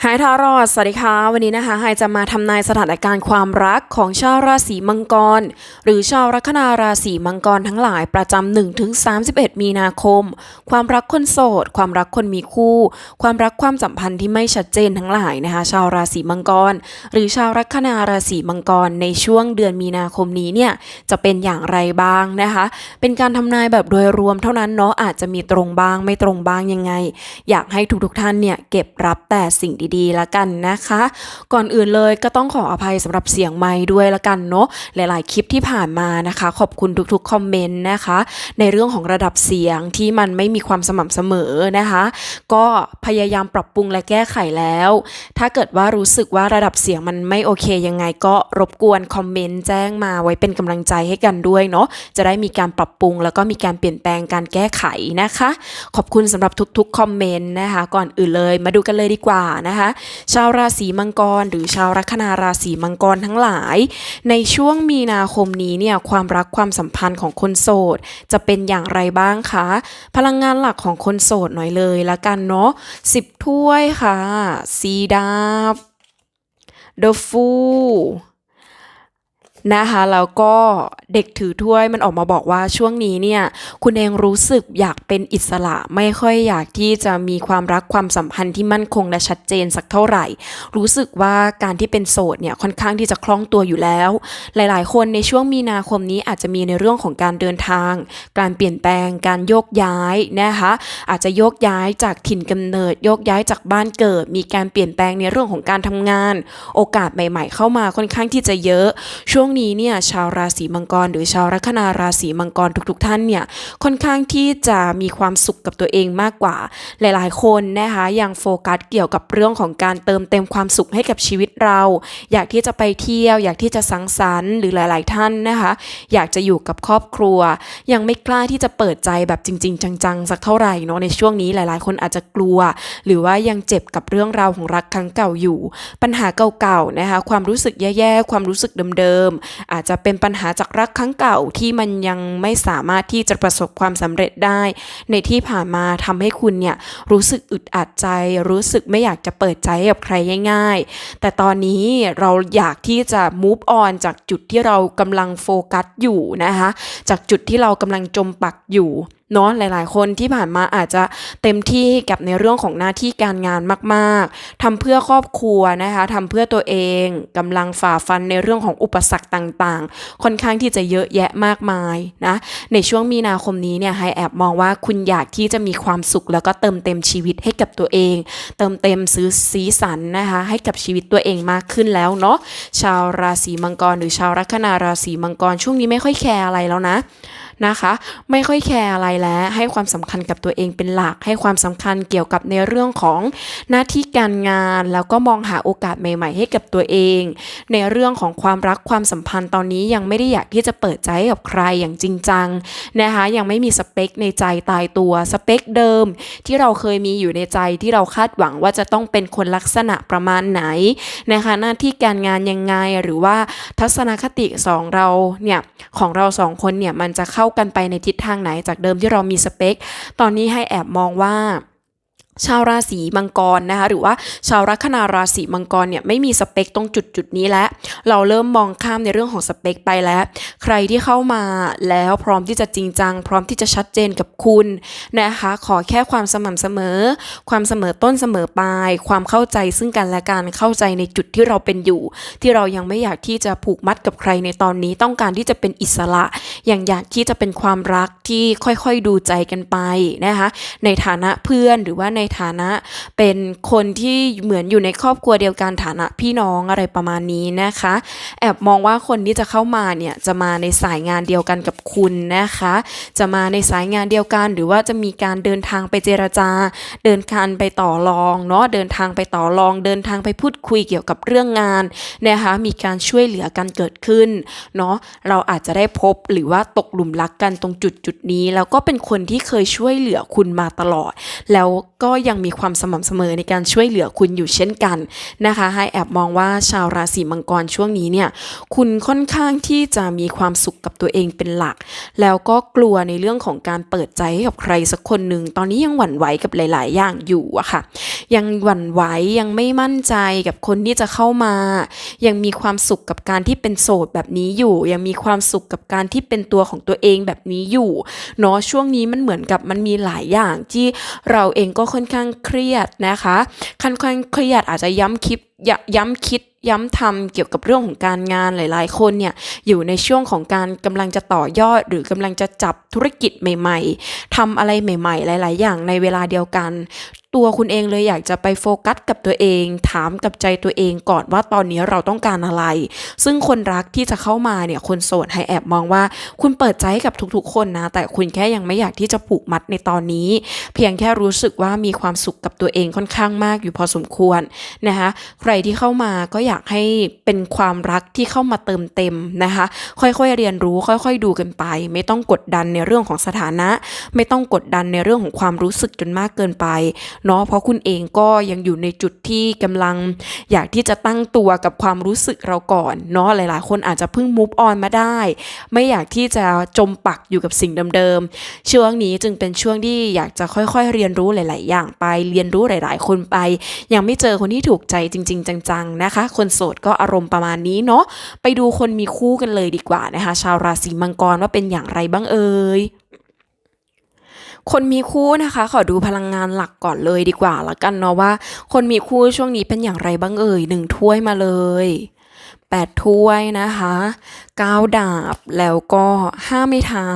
ไฮทารอด สวัสดีค่ะ วันนี้นะคะไฮจะมาทำนายสถานการณ์ความรักของชาวราศีมังกร หรือชาวลัคนาราศีมังกรทั้งหลายประจำ1ถึง31 มีนาคม ความรักคนโสด ความรักคนมีคู่ ความรักความสัมพันธ์ที่ไม่ชัดเจนทั้งหลายนะคะ ชาวราศีมังกร หรือชาวลัคนาราศีมังกรในช่วงเดือนมีนาคมนี้เนี่ยจะเป็นอย่างไรบ้างนะคะ เป็นการทำนายแบบโดยรวมเท่านั้นเนาะอาจจะมีตรงบ้างไม่ตรงบ้างยังไง อยากให้ทุกๆท่านเนี่ยเก็บรับแต่สิ่งดีๆละกันนะคะ ก่อนอื่นเลยก็ต้องขออภัยสำหรับเสียงไม้ด้วยละกันเนาะหลายๆ คลิปที่ผ่านมานะคะ ขอบคุณทุกๆคอมเมนต์นะคะ ในเรื่องของระดับเสียงที่มันไม่มีความสม่ำเสมอนะคะ ก็พยายามปรับปรุงและแก้ไขแล้ว ถ้าเกิดว่ารู้สึกว่าระดับเสียงมันไม่โอเคยังไงก็รบกวนคอมเมนต์แจ้งมาไว้เป็นกำลังใจให้กันด้วยเนาะจะได้มีการปรับปรุง แล้วก็มีการเปลี่ยนแปลงการแก้ไขนะคะ ขอบคุณสำหรับทุกๆคอมเมนต์นะคะ ก่อนอื่นเลยมาดูกันเลยดีกว่านะคะ ชาวราศีมังกร หรือชาวลัคนาราศีมังกรทั้งหลาย ในช่วงมีนาคมนี้เนี่ยความรักความสัมพันธ์ของคนโสด จะเป็นอย่างไรบ้างคะ พลังงานหลักของคนโสดหน่อยเลยละกันเนาะสิบถ้วยค่ะซีดาบ The Fool นะคะแล้วก็เด็กถือถ้วยมันออกมาบอกว่าช่วงนี้เนี่ยคุณเองรู้สึกอยากเป็นอิสระไม่ค่อยอยากที่จะมีความรักความสัมพันธ์ที่มั่นคงและชัดเจนสักเท่าไหร่ รู้สึกว่าการที่เป็นโสดเนี่ยค่อนข้างที่จะคล่องตัวอยู่แล้ว หลายๆ คนในช่วงมีนาคมนี้อาจจะมีในเรื่องของการเดินทาง การเปลี่ยนแปลง การโยกย้ายนะคะอาจจะโยกย้ายจากถิ่นกำเนิด โยกย้ายจากบ้านเกิด มีการเปลี่ยนแปลงในเรื่องของการทำงาน โอกาสใหม่ ๆ เข้ามาค่อนข้างที่จะเยอะช่วงนี้เนี่ยชาวราศีมังกร หรือชาวลัคนาราศีมังกรทุก ๆ ท่านเนี่ยค่อนข้างที่จะมีความสุขกับตัวเองมากกว่า หลายๆ คนนะคะยังโฟกัสเกี่ยวกับเรื่องของการเติมเต็มความสุขให้กับชีวิตเรา อยากที่จะไปเที่ยว อยากที่จะสังสรรค์หรือหลาย ๆ ท่านนะคะ อยากจะอยู่กับครอบครัว ยังไม่กล้าที่จะเปิดใจแบบจริง ๆ จังๆ สักเท่าไหร่เนาะในช่วงนี้หลาย ๆ คนอาจจะกลัว หรือว่ายังเจ็บกับเรื่องราวของรักครั้งเก่าอยู่ ปัญหาเก่าๆนะคะความรู้สึกแย่ๆความรู้สึกเดิมๆอาจจะเป็นปัญหาจากรักครั้งเก่าที่มันยังไม่สามารถที่จะประสบความสำเร็จได้ ในที่ผ่านมาทำให้คุณเนี่ยรู้สึกอึดอัดใจ รู้สึกไม่อยากจะเปิดใจกับใครง่าย ๆ แต่ตอนนี้เราอยากที่จะ move on จากจุดที่เรากำลังโฟกัสอยู่นะคะ จากจุดที่เรากำลังจมปักอยู่ เนาะหลาย ๆ คนที่ผ่านมาอาจจะเต็มที่กับในเรื่องของหน้าที่การงานมาก ๆทำเพื่อครอบครัวนะคะทำเพื่อตัวเองกำลังฝ่าฟันในเรื่องของอุปสรรคต่าง ๆ ค่อนข้างที่จะเยอะแยะมากมายนะในช่วงมีนาคมนี้เนี่ยไฮแอบมองว่าคุณอยากที่จะมีความสุขแล้วก็เติมเต็มชีวิตให้กับตัวเอง เติมเต็มซื้อสีสันนะคะให้กับชีวิตตัวเองมากขึ้นแล้วเนาะชาวราศีมังกรหรือชาวลัคนาราศีมังกรช่วงนี้ไม่ค่อยแคร์อะไรแล้วนะ นะคะ ไม่ค่อยแคร์อะไรแล้ว ให้ความสำคัญกับตัวเองเป็นหลัก ให้ความสำคัญเกี่ยวกับในเรื่องของหน้าที่การงาน แล้วก็มองหาโอกาสใหม่ ๆ ให้กับตัวเอง ในเรื่องของความรักความสัมพันธ์ตอนนี้ยังไม่ได้อยากที่จะเปิดใจใกับใครอย่างจริงจังนะคะยังไม่มีสเปคในใจตายตัวสเปคเดิม ที่เราเคยมีอยู่ในใจที่เราคาดหวังว่าจะต้องเป็นคนลักษณะประมาณไหนนะคะหน้าที่การงานยังไงหรือว่าทัศนคติสองเราเนี่ยของเราสองคนเนี่ยมันจะเข้ากันไปในทิศทางไหนจากเดิมที่เรามีสเปค ตอนนี้ให้แอบมองว่า ชาวราศีมังกรนะคะหรือว่าชาวลัคนาราศีมังกรเนี่ยไม่มีสเปคตรงจุดจุดนี้แล้วเราเริ่มมองข้ามในเรื่องของสเปคไปแล้ว ใครที่เข้ามาแล้วพร้อมที่จะจริงจัง พร้อมที่จะชัดเจนกับคุณนะคะขอแค่ความสม่ำเสมอ ความเสมอต้นเสมอปลาย ความเข้าใจซึ่งกันและกันเข้าใจในจุดที่เราเป็นอยู่ ที่เรายังไม่อยากที่จะผูกมัดกับใครในตอนนี้ ต้องการที่จะเป็นอิสระ อย่างอยากที่จะเป็นความรักที่ค่อยๆดูใจกันไปนะคะในฐานะเพื่อนหรือว่าในในฐานะ เป็นคนที่เหมือนอยู่ในครอบครัวเดียวกันฐานะพี่น้องอะไรประมาณนี้นะคะ แอบมองว่าคนที่จะเข้ามาเนี่ยจะมาในสายงานเดียวกันกับคุณนะคะ จะมาในสายงานเดียวกัน หรือว่าจะมีการเดินทางไปเจรจา เดินทางไปต่อรองเนาะเดินทางไปต่อรอง เดินทางไปพูดคุยเกี่ยวกับเรื่องงานนะคะมีการช่วยเหลือกันเกิดขึ้นเนาะเราอาจจะได้พบหรือว่าตกหลุมรักกันตรงจุดจุดนี้ แล้วก็เป็นคนที่เคยช่วยเหลือคุณมาตลอด แล้วก็็ยังมีความสม่ำเสมอในการช่วยเหลือคุณอยู่เช่นกันนะคะให้แอบมองว่าชาวราศีมังกรช่วงนี้เนี่ยคุณค่อนข้างที่จะมีความสุขกับตัวเองเป็นหลัก แล้วก็กลัวในเรื่องของการเปิดใจให้กับใครสักคนหนึ่งตอนนี้ยังหวั่นไหวกับหลาย ๆ อย่างอยู่อะค่ะ ยังหวั่นไหวยังไม่มั่นใจกับคนที่จะเข้ามา ยังมีความสุขกับการที่เป็นโสดแบบนี้อยู่ ยังมีความสุขกับการที่เป็นตัวของตัวเองแบบนี้อยู่เนาะช่วงนี้มันเหมือนกับมันมีหลายอย่างที่เราเองก็ค่อนข้างเครียดนะคะค่อนข้างเครียดอาจจะย้ำคลิป ย้ำคิดย้ำทำเกี่ยวกับเรื่องของการงานหลาย ๆ คนเนี่ยอยู่ในช่วงของการกำลังจะต่อยอด หรือกำลังจะจับธุรกิจใหม่ ๆทำอะไรใหม่ ๆ หลาย ๆ อย่างในเวลาเดียวกัน ตัวคุณเองเลยอยากจะไปโฟกัสกับตัวเอง ถามกับใจตัวเองก่อนว่าตอนนี้เราต้องการอะไร ซึ่งคนรักที่จะเข้ามาเนี่ยคนโสดให้แอบมองว่า คุณเปิดใจให้กับทุก ๆ คนนะ แต่คุณแค่ยังไม่อยากที่จะผูกมัดในตอนนี้ เพียงแค่รู้สึกว่ามีความสุขกับตัวเองค่อนข้างมากอยู่พอสมควรนะคะใครที่เข้ามาก็อยากให้เป็นความรักที่เข้ามาเติมเต็มนะคะ ค่อยๆเรียนรู้ค่อย ๆ ดูกันไป ไม่ต้องกดดันในเรื่องของสถานะ ไม่ต้องกดดันในเรื่องของความรู้สึกจนมากเกินไปเนาะเพราะคุณเองก็ยังอยู่ในจุดที่กำลัง อยากที่จะตั้งตัวกับความรู้สึกเราก่อนเนาะหลายๆ คนอาจจะเพิ่ง move on มาได้ ไม่อยากที่จะจมปักอยู่กับสิ่งเดิมๆช่วงนี้จึงเป็นช่วงที่อยากจะค่อยๆ เรียนรู้หลาย ๆ อย่างไป เรียนรู้หลาย ๆ คนไป ยังไม่เจอคนที่ถูกใจจริงๆ จังๆนะคะ คนโสดก็อารมณ์ประมาณนี้เนาะไปดูคนมีคู่กันเลยดีกว่านะคะ ชาวราศีมังกรว่าเป็นอย่างไรบ้างเอ่ยคนมีคู่นะคะ ขอดูพลังงานหลักก่อนเลยดีกว่าละกันเนาะว่า คนมีคู่ช่วงนี้เป็นอย่างไรบ้างเอ่ยหนึ่งถ้วยมาเลยแปดถ้วยนะคะก้าวดาบ แล้วก็ห้าไม้เท้า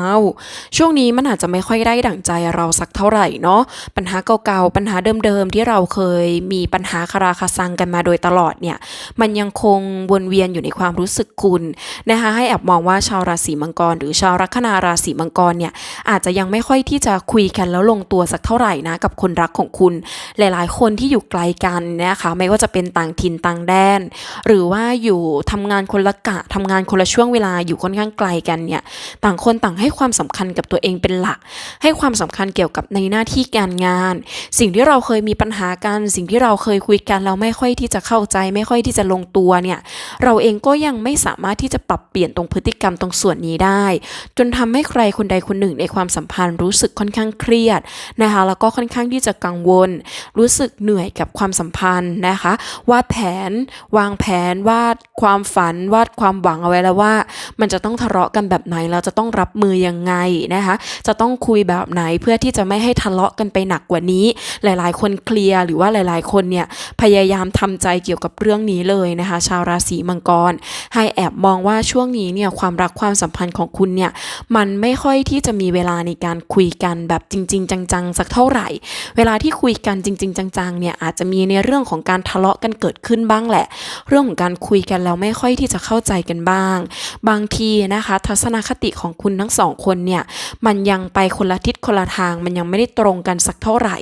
ช่วงนี้มันอาจจะไม่ค่อยได้ดั่งใจเราสักเท่าไหร่เนาะปัญหาเก่าๆปัญหาเดิมๆที่เราเคยมีปัญหาคาราคาซังกันมาโดยตลอดเนี่ย มันยังคงวนเวียนอยู่ในความรู้สึกคุณนะคะให้แอบมองว่าชาวราศีมังกร หรือชาวลัคนาราศีมังกรเนี่ยอาจจะยังไม่ค่อยที่จะคุยกันแล้วลงตัวสักเท่าไหร่นะกับคนรักของคุณ หลายๆ คนที่อยู่ไกลกันนะคะไม่ว่าจะเป็นต่างถิ่นต่างแดน หรือว่าอยู่ทำงานคนละกะทำงานคนละช่วงเวลาอยู่ค่อนข้างไกลกันเนี่ยต่างคนต่างให้ความสำคัญกับตัวเองเป็นหลัก ให้ความสำคัญเกี่ยวกับในหน้าที่การงาน สิ่งที่เราเคยมีปัญหากันสิ่งที่เราเคยคุยกันแล้วไม่ค่อยที่จะเข้าใจ ไม่ค่อยที่จะลงตัวเนี่ยเราเองก็ยังไม่สามารถที่จะปรับเปลี่ยนตรงพฤติกรรมตรงส่วนนี้ได้ จนทำให้ใครคนใดคนหนึ่งในความสัมพันธ์รู้สึกค่อนข้างเครียดนะคะแล้วก็ค่อนข้างที่จะกังวล รู้สึกเหนื่อยกับความสัมพันธ์นะคะวาดแผน วางแผนวาดความฝันวาดความหวังเอาไว้แล้วว่ามันจะต้องทะเลาะกันแบบไหนเราจะต้องรับมือยังไงนะคะ จะต้องคุยแบบไหนเพื่อที่จะไม่ให้ทะเลาะกันไปหนักกว่านี้ หลายๆ คนเคลียร์หรือว่าหลาย ๆ คนเนี่ยพยายามทำใจเกี่ยวกับเรื่องนี้เลยนะคะ ชาวราศีมังกร ให้แอบมองว่าช่วงนี้เนี่ยความรักความสัมพันธ์ของคุณเนี่ยมันไม่ค่อยที่จะมีเวลาในการคุยกันแบบจริง ๆ จังๆ สักเท่าไหร่ เวลาที่คุยกันจริง ๆ จังๆเนี่ยอาจจะมีในเรื่องของการทะเลาะกันเกิดขึ้นบ้างแหละ เรื่องของการคุยกันแล้วไม่ค่อยที่จะเข้าใจกันบ้างบางทีนะคะ ทัศนคติของคุณทั้งสองคนเนี่ยมันยังไปคนละทิศคนละทาง มันยังไม่ได้ตรงกันสักเท่าไหร่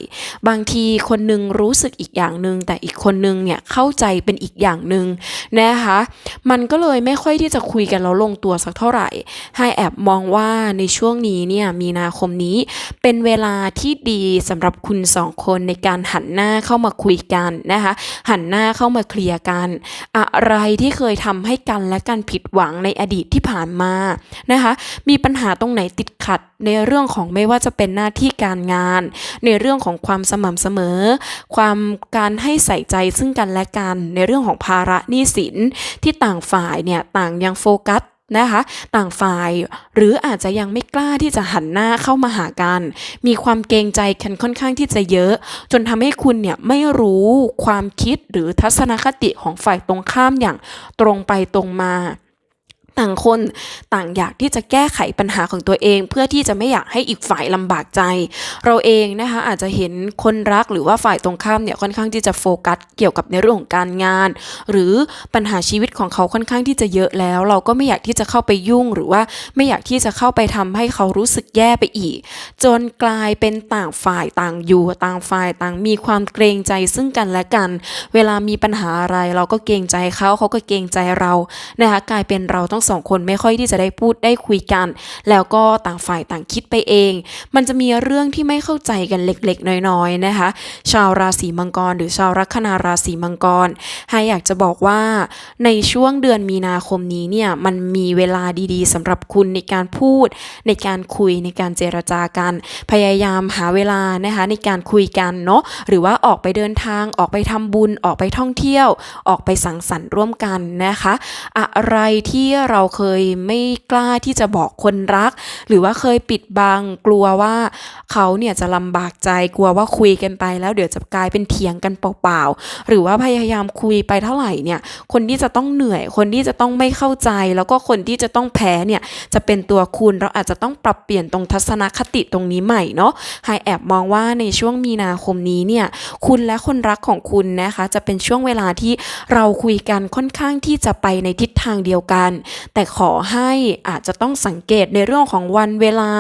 บางทีคนหนึงรู้สึกอีกอย่างหนึ่งแต่อีกคนนึงเนี่ยเข้าใจเป็นอีกอย่างหนึ่งนะคะ มันก็เลยไม่ค่อยที่จะคุยกันแล้วลงตัวสักเท่าไหร่ ให้แอบมองว่าในช่วงนี้เนี่ยมีนาคมนี้เป็นเวลาที่ดีสำหรับคุณสองคนในการหันหน้าเข้ามาคุยกันนะคะ หันหน้าเข้ามาเคลียร์กัน อะไรที่เคยทำให้กันและกันผิดหวังในอดีตที่ผ่านมานะคะ มีปัญหาตรงไหนติดขัดในเรื่องของไม่ว่าจะเป็นหน้าที่การงาน ในเรื่องของความสม่ำเสมอ ความการให้ใส่ใจซึ่งกันและกัน ในเรื่องของภาระหนี้สินที่ต่างฝ่ายเนี่ยต่างยังโฟกัสนะคะต่างฝ่ายหรืออาจจะยังไม่กล้าที่จะหันหน้าเข้ามาหากัน มีความเกรงใจกันค่อนข้างที่จะเยอะ จนทำให้คุณเนี่ยไม่รู้ความคิดหรือทัศนคติของฝ่ายตรงข้ามอย่างตรงไปตรงมา ต่างคนต่างอยากที่จะแก้ไขปัญหาของตัวเอง เพื่อที่จะไม่อยากให้อีกฝ่ายลำบากใจ เราเองนะคะอาจจะเห็นคนรักหรือว่าฝ่ายตรงข้ามเนี่ยค่อนข้างที่จะโฟกัสเกี่ยวกับในเรื่องของการงาน หรือปัญหาชีวิตของเขาค่อนข้างที่จะเยอะแล้ว เราก็ไม่อยากที่จะเข้าไปยุ่ง หรือว่าไม่อยากที่จะเข้าไปทำให้เขารู้สึกแย่ไปอีก จนกลายเป็นต่างฝ่ายต่างอยู่ต่างฝ่ายต่างมีความเกรงใจซึ่งกันและกัน เวลามีปัญหาอะไร เราก็เกรงใจเขาเขาก็เกรงใจเรานะคะกลายเป็นเราต้องสองคนไม่ค่อยที่จะได้พูดได้คุยกัน แล้วก็ต่างฝ่ายต่างคิดไปเอง มันจะมีเรื่องที่ไม่เข้าใจกันเล็กๆ น้อยๆนะคะ ชาวราศีมังกร หรือชาวลัคนาราศีมังกรไฮอยากจะบอกว่าในช่วงเดือนมีนาคมนี้เนี่ยมันมีเวลาดีๆสำหรับคุณในการพูด ในการคุยในการเจรจากัน พยายามหาเวลานะคะในการคุยกันเนาะหรือว่าออกไปเดินทางออกไปทำบุญออกไปท่องเที่ยว ออกไปสังสรรค์ร่วมกันนะคะ อะไรที่เราเราเคยไม่กล้าที่จะบอกคนรัก หรือว่าเคยปิดบังกลัวว่าเขาเนี่ยจะลำบากใจกลัวว่าคุยกันไปแล้วเดี๋ยวจะกลายเป็นเถียงกันเปล่าๆหรือว่าพยายามคุยไปเท่าไหร่เนี่ย คนที่จะต้องเหนื่อย คนที่จะต้องไม่เข้าใจ แล้วก็คนที่จะต้องแพ้เนี่ยจะเป็นตัวคุณเราอาจจะต้องปรับเปลี่ยนตรงทัศนคติตรงนี้ใหม่เนาะไฮแอบมองว่าในช่วงมีนาคมนี้เนี่ยคุณและคนรักของคุณนะคะ จะเป็นช่วงเวลาที่เราคุยกันค่อนข้างที่จะไปในทิศทางเดียวกันแต่ขอให้อาจจะต้องสังเกตในเรื่องของวันเวลา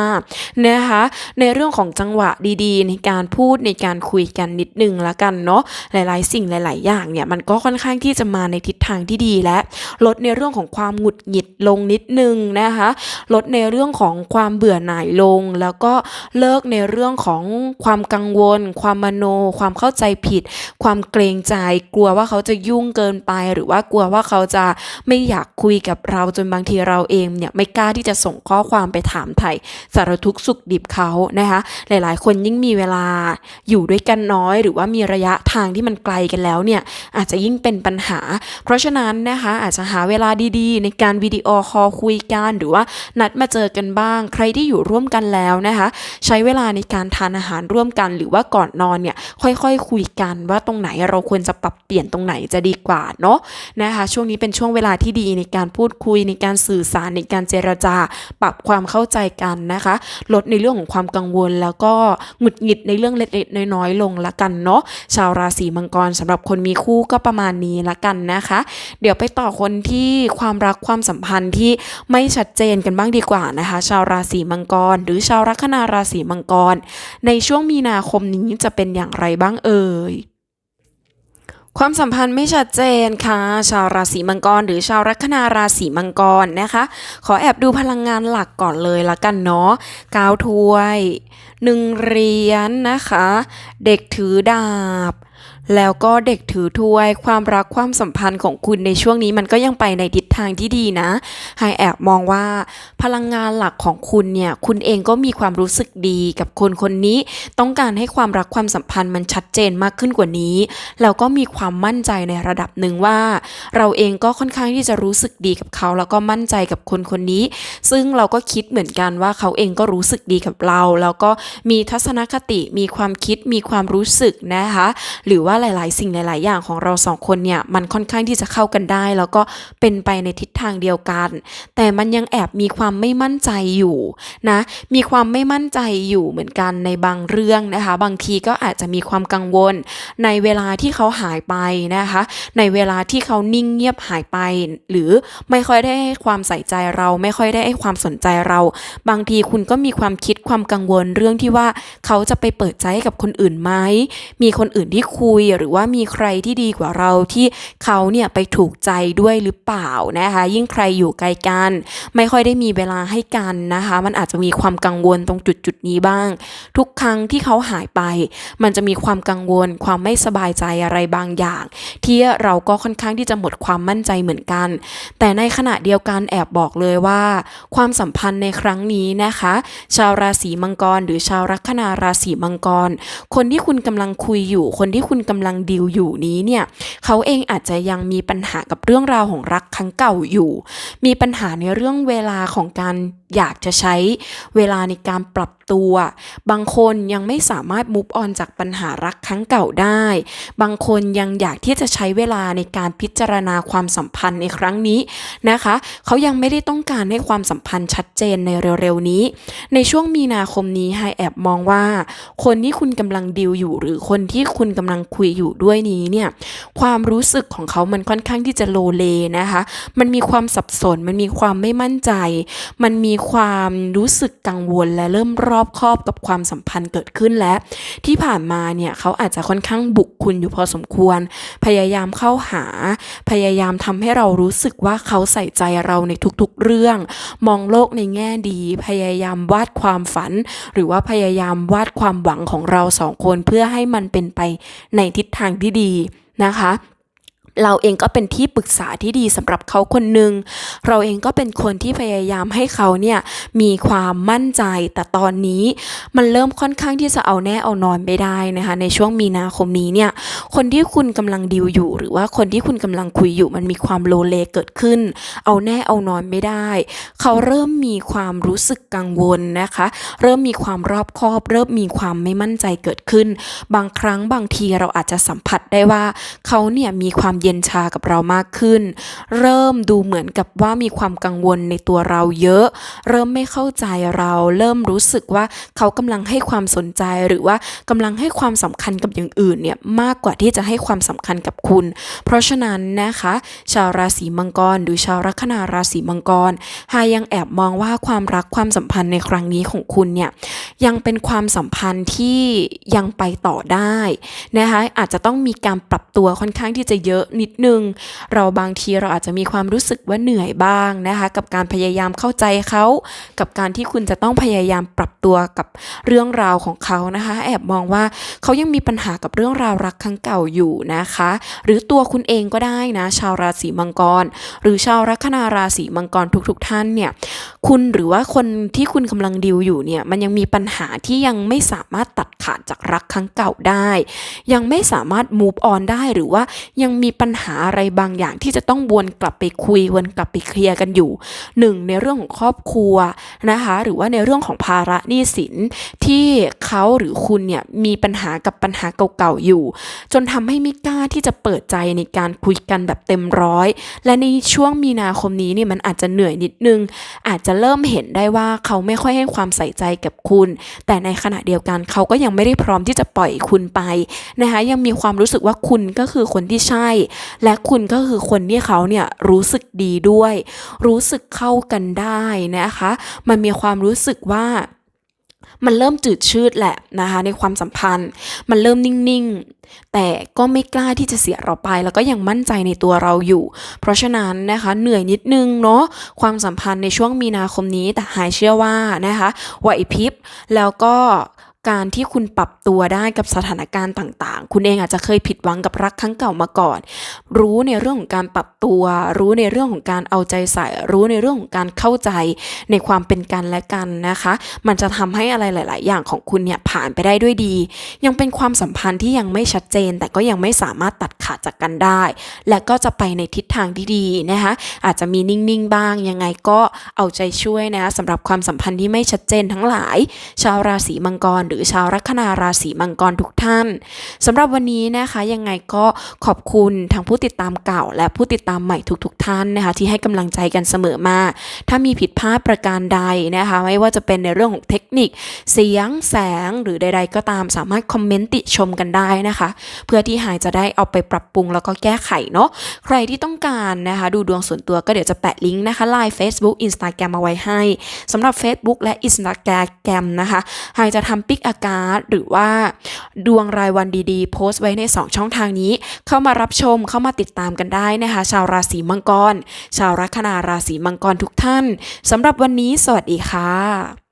นะคะในเรื่องของจังหวะดีๆ ในการพูดในการคุยกันนิดนึงละกันเนาะหลายๆ สิ่งหลาย ๆ อย่างเนี่ยมันก็ค่อนข้างที่จะมาในทิศทางที่ดีและลดในเรื่องของความหงุดหงิดลงนิดนึงนะคะลดในเรื่องของความเบื่อหน่ายลง แล้วก็เลิกในเรื่องของความกังวล ความมโน ความเข้าใจผิด ความเกรงใจ กลัวว่าเขาจะยุ่งเกินไป หรือว่ากลัวว่าเขาจะไม่อยากคุยกับเราจนบางทีเราเองเนี่ยไม่กล้าที่จะส่งข้อความไปถามไถ่สารทุกข์สุขดิบเขานะคะหลายๆ คนยิ่งมีเวลาอยู่ด้วยกันน้อย หรือว่ามีระยะทางที่มันไกลกันแล้วเนี่ยอาจจะยิ่งเป็นปัญหา เพราะฉะนั้นนะคะอาจจะหาเวลาดีๆ ในการวิดีโอคอลคุยกันหรือว่านัดมาเจอกันบ้าง ใครที่อยู่ร่วมกันแล้วนะคะใช้เวลาในการทานอาหารร่วมกัน หรือว่าก่อนนอนเนี่ยค่อยๆคุยกันว่าตรงไหนเราควรจะปรับเปลี่ยนตรงไหนจะดีกว่าเนาะนะคะช่วงนี้เป็นช่วงเวลาที่ดีในการพูดคุยในการสื่อสารในการเจรจา ปรับความเข้าใจกันนะคะ ลดในเรื่องของความกังวล แล้วก็หงุดหงิดในเรื่องเล็กๆน้อยๆลงละกันเนาะชาวราศีมังกรสำหรับคนมีคู่ก็ประมาณนี้ละกันนะคะ เดี๋ยวไปต่อคนที่ความรักความสัมพันธ์ที่ไม่ชัดเจนกันบ้างดีกว่านะคะ ชาวราศีมังกร หรือชาวลัคนาราศีมังกร ในช่วงมีนาคมนี้จะเป็นอย่างไรบ้างเอ่ย ความสัมพันธ์ไม่ชัดเจนค่ะ ชาวราศีมังกร หรือชาวลัคนาราศีมังกรนะคะ ขอแอบดูพลังงานหลักก่อนเลยละกันเนาะกาวถ้วยหนึ่งเหรียญนะคะ เด็กถือดาบ แล้วก็เด็กถือถ้วย ความรักความสัมพันธ์ของคุณในช่วงนี้มันก็ยังไปในทิศทางที่ดีนะไฮแอบมองว่าพลังงานหลักของคุณเนี่ย คุณเองก็มีความรู้สึกดีกับคนคนนี้ ต้องการให้ความรักความสัมพันธ์มันชัดเจนมากขึ้นกว่านี้ แล้วก็มีความมั่นใจในระดับหนึ่งว่า เราเองก็ค่อนข้างที่จะรู้สึกดีกับเขา แล้วก็มั่นใจกับคนคนนี้ ซึ่งเราก็คิดเหมือนกันว่าเขาเองก็รู้สึกดีกับเรา แล้วก็มีทัศนคติมีความคิดมีความรู้สึกนะคะ หรือว่าว่าหลาย ๆ สิ่งหลาย ๆ อย่างของเราสองคนเนี่ยมันค่อนข้างที่จะเข้ากันได้ แล้วก็เป็นไปในทิศทางเดียวกัน แต่มันยังแอบมีความไม่มั่นใจอยู่นะมีความไม่มั่นใจอยู่เหมือนกันในบางเรื่องนะคะ บางทีก็อาจจะมีความกังวล ในเวลาที่เขาหายไปนะคะ ในเวลาที่เขานิ่งเงียบหายไป หรือไม่ค่อยได้ให้ความใส่ใจเราไม่ค่อยได้ให้ความสนใจเรา บางทีคุณก็มีความคิดความกังวลเรื่องที่ว่าเขาจะไปเปิดใจให้กับคนอื่นไหมมีคนอื่นที่คุยหรือว่ามีใครที่ดีกว่าเราที่เขาเนี่ยไปถูกใจด้วยหรือเปล่านะคะ ยิ่งใครอยู่ไกลกัน ไม่ค่อยได้มีเวลาให้กันนะคะ มันอาจจะมีความกังวลตรงจุดจุดนี้บ้าง ทุกครั้งที่เขาหายไป มันจะมีความกังวล ความไม่สบายใจอะไรบางอย่าง ที่เราก็ค่อนข้างที่จะหมดความมั่นใจเหมือนกัน แต่ในขณะเดียวกันแอบบอกเลยว่า ความสัมพันธ์ในครั้งนี้นะคะ ชาวราศีมังกร หรือชาวลัคนาราศีมังกร คนที่คุณกำลังคุยอยู่ คนที่คุณกำลังดิวอยู่นี้เนี่ยเขาเองอาจจะยังมีปัญหากับเรื่องราวของรักครั้งเก่าอยู่ มีปัญหาในเรื่องเวลาของการ อยากจะใช้เวลาในการปรับตัว บางคนยังไม่สามารถมุฟออนจากปัญหารักครั้งเก่าได้ บางคนยังอยากที่จะใช้เวลาในการพิจารณาความสัมพันธ์ในครั้งนี้นะคะ เขายังไม่ได้ต้องการให้ความสัมพันธ์ชัดเจนในเร็วๆนี้ ในช่วงมีนาคมนี้ไฮแอบมองว่า คนที่คุณกำลังดีลอยู่ หรือคนที่คุณกำลังคุยอยู่ด้วยนี้เนี่ยความรู้สึกของเขามันค่อนข้างที่จะโลเลนะคะ มันมีความสับสนมันมีความไม่มั่นใจ มันมีความรู้สึกกังวลและเริ่มรอบคอบกับความสัมพันธ์เกิดขึ้นแล้วที่ผ่านมาเนี่ยเขาอาจจะค่อนข้างบุกคุณอยู่พอสมควร พยายามเข้าหา พยายามทำให้เรารู้สึกว่าเขาใส่ใจเราในทุกๆเรื่อง มองโลกในแง่ดี พยายามวาดความฝัน หรือว่าพยายามวาดความหวังของเราสองคนเพื่อให้มันเป็นไปในทิศทางที่ดีนะคะ เราเองก็เป็นที่ปรึกษาที่ดีสำหรับเขาคนหนึ่งเราเองก็เป็นคนที่พยายามให้เขาเนี่ยมีความมั่นใจแต่ตอนนี้มันเริ่มค่อนข้างที่จะเอาแน่เอานอนไม่ได้นะคะในช่วงมีนาคมนี้เนี่ยคนที่คุณกำลังดิวอยู่ หรือว่าคนที่คุณกำลังคุยอยู่มันมีความโลเลเกิดขึ้น เอาแน่เอานอนไม่ได้ เขาเริ่มมีความรู้สึกกังวลนะคะ เริ่มมีความรอบคอบ เริ่มมีความไม่มั่นใจเกิดขึ้น บางครั้งบางทีเราอาจจะสัมผัสได้ว่าเขาเนี่ยมีความเย็นชากับเรามากขึ้น เริ่มดูเหมือนกับว่ามีความกังวลในตัวเราเยอะ เริ่มไม่เข้าใจเรา เริ่มรู้สึกว่าเขากำลังให้ความสนใจหรือว่ากำลังให้ความสำคัญกับอย่างอื่นเนี่ยมากกว่าที่จะให้ความสำคัญกับคุณ เพราะฉะนั้นนะคะ ชาวราศีมังกร หรือชาวลัคนาราศีมังกรหายังแอบมองว่าความรักความสัมพันธ์ในครั้งนี้ของคุณเนี่ยยังเป็นความสัมพันธ์ที่ยังไปต่อได้นะคะอาจจะต้องมีการปรับตัวค่อนข้างที่จะเยอะนิดนึง เราบางทีเราอาจจะมีความรู้สึกว่าเหนื่อยบ้างนะคะ กับการพยายามเข้าใจเขา กับการที่คุณจะต้องพยายามปรับตัวกับเรื่องราวของเขานะคะ แอบมองว่าเขายังมีปัญหากับเรื่องราวรักครั้งเก่าอยู่นะคะ หรือตัวคุณเองก็ได้นะ ชาวราศีมังกร หรือชาวลัคนาราศีมังกรทุกๆทท่านเนี่ยคุณหรือว่าคนที่คุณกำลังดิวอยู่เนี่ยมันยังมีปัญหาที่ยังไม่สามารถตัดขาดจากรักครั้งเก่าได้ ยังไม่สามารถ move on ได้หรือว่ายังมีปัญัญหาอะไรบางอย่างที่จะต้องวนกลับไปคุยวนกลับไปเคลียร์กันอยู่หนึ่งในเรื่องของครอบครัวนะคะหรือว่าในเรื่องของภาระหนี้สินที่เขาหรือคุณเนี่ยมีปัญหากับปัญหาเก่าๆอยู่ จนทำให้ไม่กล้าที่จะเปิดใจในการคุยกันแบบเต็มร้อย และในช่วงมีนาคมนี้เนี่ยมันอาจจะเหนื่อยนิดนึง อาจจะเริ่มเห็นได้ว่าเขาไม่ค่อยให้ความใส่ใจกับคุณ แต่ในขณะเดียวกันเขาก็ยังไม่ได้พร้อมที่จะปล่อยคุณไปนะคะยังมีความรู้สึกว่าคุณก็คือคนที่ใช่และคุณก็คือคนที่เขาเนี่ยรู้สึกดีด้วย รู้สึกเข้ากันได้นะคะ มันมีความรู้สึกว่ามันเริ่มจืดชืดแหละนะคะในความสัมพันธ์ มันเริ่มนิ่งๆ แต่ก็ไม่กล้าที่จะเสียเราไป แล้วก็ยังมั่นใจในตัวเราอยู่ เพราะฉะนั้นนะคะเหนื่อยนิดนึงเนาะความสัมพันธ์ในช่วงมีนาคมนี้แต่หายเชื่อว่านะคะไหวพริบแล้วก็ การที่คุณปรับตัวได้กับสถานการณ์ต่าง ๆ คุณเองอาจจะเคยผิดหวังกับรักครั้งเก่ามาก่อน รู้ในเรื่องของการปรับตัว รู้ในเรื่องของการเอาใจใส่ รู้ในเรื่องของการเข้าใจในความเป็นกันและกันนะคะ มันจะทำให้อะไรหลาย ๆ อย่างของคุณเนี่ยผ่านไปได้ด้วยดี ยังเป็นความสัมพันธ์ที่ยังไม่ชัดเจน แต่ก็ยังไม่สามารถตัดขาดจากกันได้ และก็จะไปในทิศทางที่ดีนะคะ อาจจะมีนิ่ง ๆ บ้าง ยังไงก็เอาใจช่วยนะสำหรับความสัมพันธ์ที่ไม่ชัดเจนทั้งหลาย ชาวราศีมังกรรือชาวลัคนาราศีมังกรทุกท่านสำหรับวันนี้นะคะยังไงก็ขอบคุณทั้งผู้ติดตามเก่า และผู้ติดตามใหม่ทุกๆท่านนะคะที่ให้กำลังใจกันเสมอมา ถ้ามีผิดพลาดประการใดนะคะไม่ว่าจะเป็นในเรื่องของเทคนิค เสียงแสงหรือใด ๆ ก็ตามสามารถคอมเมนต์ติชมกันได้นะคะ เพื่อที่หายจะได้เอาไปปรับปรุงแล้วก็แก้ไขเนาะใครที่ต้องการนะคะดูดวงส่วนตัวก็เดี๋ยวจะแปะลิงก์นะคะ Line Facebook Instagram มาไว้ให้สำหรับ Facebook และ Instagram นะคะหายจะทำปิกอาการหรือว่าดวงรายวันดีๆ โพสต์ไว้ใน 2 ช่องทางนี้ เข้ามารับชมเข้ามาติดตามกันได้นะคะ ชาวราศีมังกร ชาวลัคนาราศีมังกรทุกท่านสำหรับวันนี้สวัสดีค่ะ